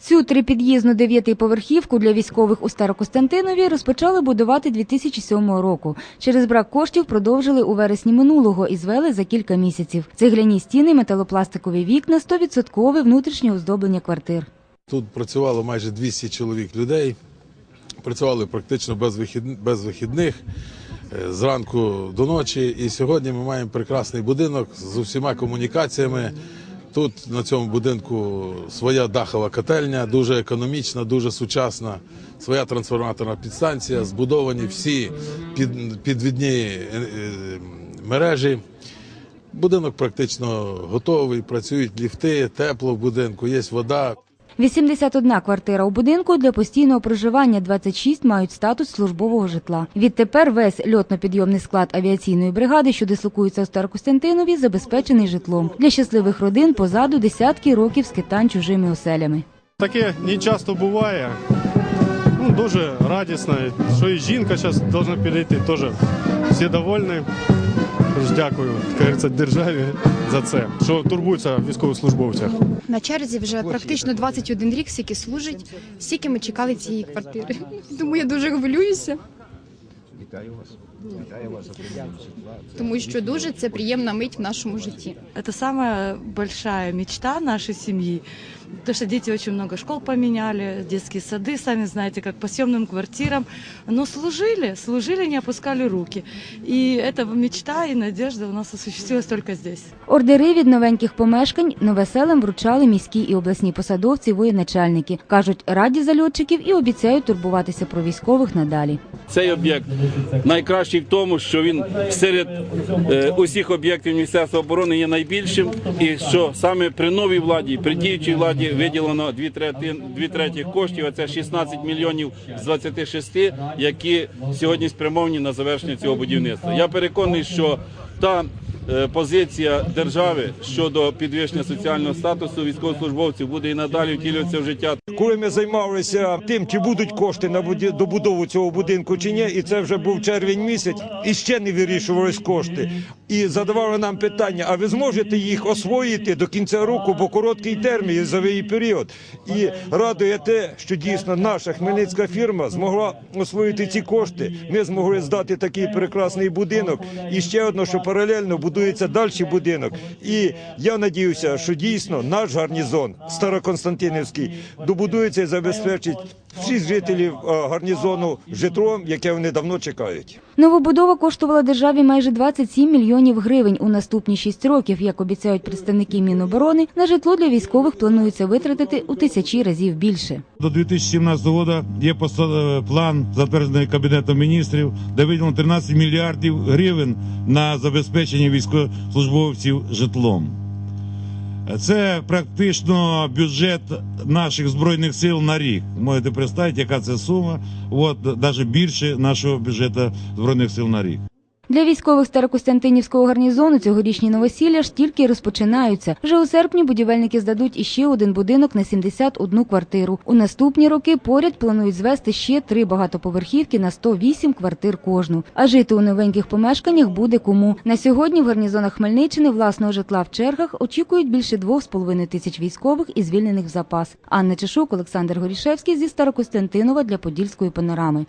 Цю трипід'їзну дев'ятиповерхівку для військових у Старокостянтинові розпочали будувати 2007 року. Через брак коштів продовжили у вересні минулого і звели за кілька місяців. Цегляні стіни, металопластикові вікна, 100% внутрішнє оздоблення квартир. Тут працювало майже 200 чоловік людей. Працювали практично без, вихід... без вихідних е, зранку до ночі. І сьогодні ми маємо прекрасний будинок з усіма комунікаціями. Тут на цьому будинку своя дахова котельня, дуже економічна, дуже сучасна, своя трансформаторна підстанція, збудовані всі під... підвідні е, е, мережі. Будинок практично готовий, працюють ліфти, тепло в будинку, є вода. 81 квартира у будинку для постійного проживання, 26 мають статус службового житла. Відтепер весь льотно-підйомний склад авіаційної бригади, що дислокується у Старокостянтинові, забезпечений житлом. Для щасливих родин позаду десятки років скитань чужими оселями. Таке не часто буває. Ну, дуже радісно, що і жінка зараз повинна перейти, теж всі довольні. Тож дякую, як кажеться, державі за це, що турбується в військовослужбовцях. На черзі вже практично 21 рік, скільки служить, скільки ми чекали цієї квартири. Тому я дуже хвилююся. Тому що дуже це приємна мить в нашому житті. Это самая большая мечта нашей семьи. Потому что дети очень много школ поменяли, детские сады, сами знаете, как по съемным квартирам. Но служили, служили, не опускали руки. И эта мечта и надежда у нас осуществилась только здесь. Ордери від новеньких помешкань новеселим вручали міські і обласні посадовці, воєначальники. Кажуть, раді зальотчиків і обіцяють турбуватися про військових надалі. Цей об'єкт найкращий в тому, що він серед е, усіх об'єктів Міністерства оборони є найбільшим, і що саме при новій владі, при діючій владі виділено дві треті, дві третіх коштів, а це 16 мільйонів з 26, які сьогодні спрямовані на завершення цього будівництва. Я переконаний, що та позиція держави щодо підвищення соціального статусу військовослужбовців буде і надалі втілюватися в життя. Коли ми займалися тим, чи будуть кошти на добудову цього будинку чи ні, і це вже був червень місяць, і ще не вирішувались кошти. І задавали нам питання: а ви зможете їх освоїти до кінця року, бо короткий термін, ізовий період. І радує те, що дійсно наша хмельницька фірма змогла освоїти ці кошти. Ми змогли здати такий прекрасний будинок. І ще одно, що паралельно будується далі будинок. І я надіюся, що дійсно наш гарнізон Староконстантинівський добудується і забезпечить всіх жителів е, гарнізону житлом, яке вони давно чекають. Новобудова коштувала державі майже 27 мільйонів гривень. У наступні 6 років, як обіцяють представники Міноборони, на житло для військових планується витратити у тисячі разів більше. До 2017 року є поста- план, затверджений Кабінетом міністрів, де виділено 13 мільярдів гривень на забезпечення військовослужбовців житлом. Це практично бюджет наших збройних сил на рік. Можете представити, яка це сума. От навіть більше нашого бюджету збройних сил на рік. Для військових Старокостянтинівського гарнізону цьогорічні новосілля ж тільки розпочинаються. Вже у серпні будівельники здадуть іще один будинок на 71 квартиру. У наступні роки поряд планують звести ще три багатоповерхівки на 108 квартир кожну. А жити у новеньких помешканнях буде кому. На сьогодні в гарнізонах Хмельниччини власного житла в чергах очікують більше 2,5 тисяч військових і звільнених в запас. Анна Чешук, Олександр Горішевський зі Старокостянтинова для Подільської панорами.